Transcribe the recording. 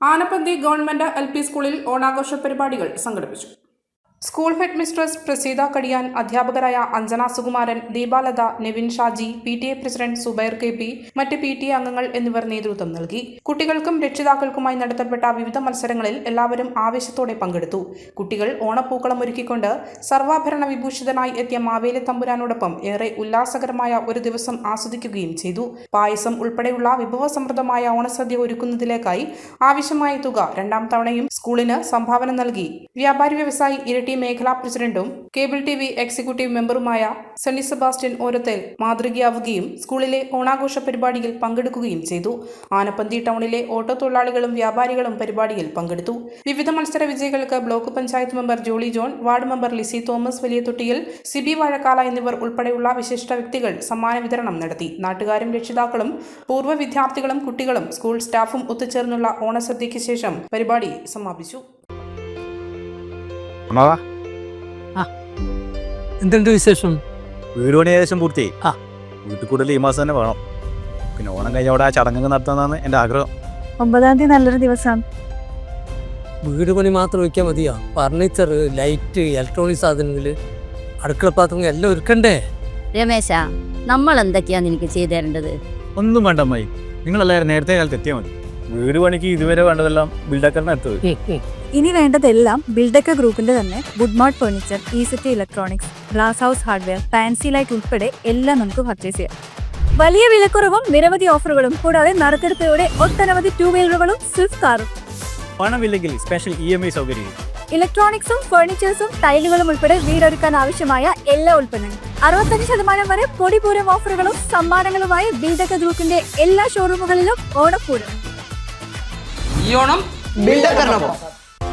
Anappanthi government L P സ്കൂളിൽ ഓണാഘോഷ പരിപാടികൾ സംഘടിപ്പിച്ചു സ്കൂൾ ഹെഡ് മിസ്ട്രസ് പ്രസീത കടിയാൻ അധ്യാപകരായ Anjana Sukumaran Deepalatha Nevin Shaji P T A president Subair K P മറ്റ് പി ടി എ അംഗങ്ങൾ എന്നിവർ നേതൃത്വം നൽകി. കുട്ടികൾക്കും രക്ഷിതാക്കൾക്കുമായി നടത്തപ്പെട്ട വിവിധ മത്സരങ്ങളിൽ എല്ലാവരും ആവേശത്തോടെ പങ്കെടുത്തു. കുട്ടികൾ ഓണപ്പൂക്കളം ഒരുക്കിക്കൊണ്ട് സർവാഭരണ വിഭൂഷിതനായി എത്തിയ മാവേലി തമ്പുരാനോടൊപ്പം ഏറെ ഉല്ലാസകരമായ ഒരു ദിവസം ആസ്വദിക്കുകയും ചെയ്തു. പായസം ഉൾപ്പെടെയുള്ള വിഭവസമൃദ്ധമായ ഓണസദ്യ ഒരുക്കുന്നതിലേക്കായി ആവശ്യമായ തുക രണ്ടാം തവണയും സ്കൂളിന് സംഭാവന നൽകി. വ്യാപാരി വ്യവസായി ഇരട്ടി മേഖലാ പ്രസിഡന്റും കേബിൾ ടി വി എക്സിക്യൂട്ടീവ് മെമ്പറുമായ സണ്ണി സെബാസ്റ്റ്യൻ ഓരത്തേൽ മാതൃകയാവുകയും സ്കൂളിലെ ഓണാഘോഷ പരിപാടിയിൽ പങ്കെടുക്കുകയും ചെയ്തു. ആനപ്പന്തി ടൗണിലെ ഓട്ടോ തൊഴിലാളികളും വ്യാപാരികളും പരിപാടിയിൽ പങ്കെടുത്തു. വിവിധ മത്സര വിജയികൾക്ക് block panchayat member Jolly John ward member Lissy Thomas വലിയ തൊട്ടിയിൽ സിബി വാഴക്കാല എന്നിവർ ഉൾപ്പെടെയുള്ള വിശിഷ്ട വ്യക്തികൾ സമ്മാന വിതരണം നടത്തി. നാട്ടുകാരും രക്ഷിതാക്കളും പൂർവ വിദ്യാർത്ഥികളും കുട്ടികളും സ്കൂൾ സ്റ്റാഫും ഒത്തുചേർന്നുള്ള ഓണസദ്യയ്ക്ക് ശേഷം പരിപാടി സമാപിച്ചു. അമ്മാവാ എന്തുണ്ട് വിശേഷം? വീട് പണി ഏകദേശം പൂർത്തിയായി. ആ. വീട്ടിൽ കൂടുതൽ ഈ മാസം തന്നെ വേണം. പിന്നെ ഓണം കഴിഞ്ഞ അവിടെ ആ ചടങ്ങ് നടത്തുന്നതാണ് എന്റെ ആഗ്രഹം. ഒമ്പതാം തീയതി നല്ലൊരു ദിവസമാണ്. വീട് പണി മാത്രം വയ്ക്കാൻ മതിയോ? ഫർണിച്ചർ ലൈറ്റ് ഇലക്ട്രോണിക് സാധനങ്ങൾ അടുക്കള പാത്രങ്ങൾ എല്ലാം ഒരുക്കണ്ടേ? രമേശ നമ്മൾ എന്തൊക്കെയാണ് എനിക്ക് ചെയ്തു തരേണ്ടത്? ഒന്നും വേണ്ട അമ്മായി. നിങ്ങളെല്ലാവരും നേരത്തെ കാലത്ത് എത്തിയാൽ മതി. വീട് പണിക്ക് ഇതുവരെ വേണ്ടതെല്ലാം ബിൽഡക്കറിന് എത്തത് ഇനി വേണ്ടതെല്ലാം ബിൽഡക്ക ഗ്രൂപ്പിന്റെ തന്നെ Goodmart furniture ഈസിറ്റി electronics glass house hardware fancy light ഉൾപ്പെടെ എല്ലാം നമുക്ക് പർച്ചേസ് ചെയ്യാം. വലിയ വിലക്കുറവും നിരവധി ഓഫറുകളും കൂടാതെ നറുക്കെടുപ്പയോടെ ഒട്ടനവധി ടൂ വീലറുകളും സ്വിഫ്റ്റ് കാറും. പണമില്ലെങ്കിൽ സ്പെഷ്യൽ ഇ എം ഐ സൗകര്യം. ഇലക്ട്രോണിക്സും ഫർണിച്ചേഴ്സും ടൈലുകളും ഉൾപ്പെടെ വീടൊരുക്കാൻ ആവശ്യമായ എല്ലാ ഉൽപ്പന്നങ്ങളും. അറുപത്തഞ്ച് ശതമാനം വരെ പൊടിപൂരം ഓഫറുകളും സമ്മാനങ്ങളുമായി ബിൽഡക്ക ഗ്രൂപ്പിന്റെ എല്ലാ ഷോറൂമുകളിലും ഓണപ്പൂരം ഈ ഓണം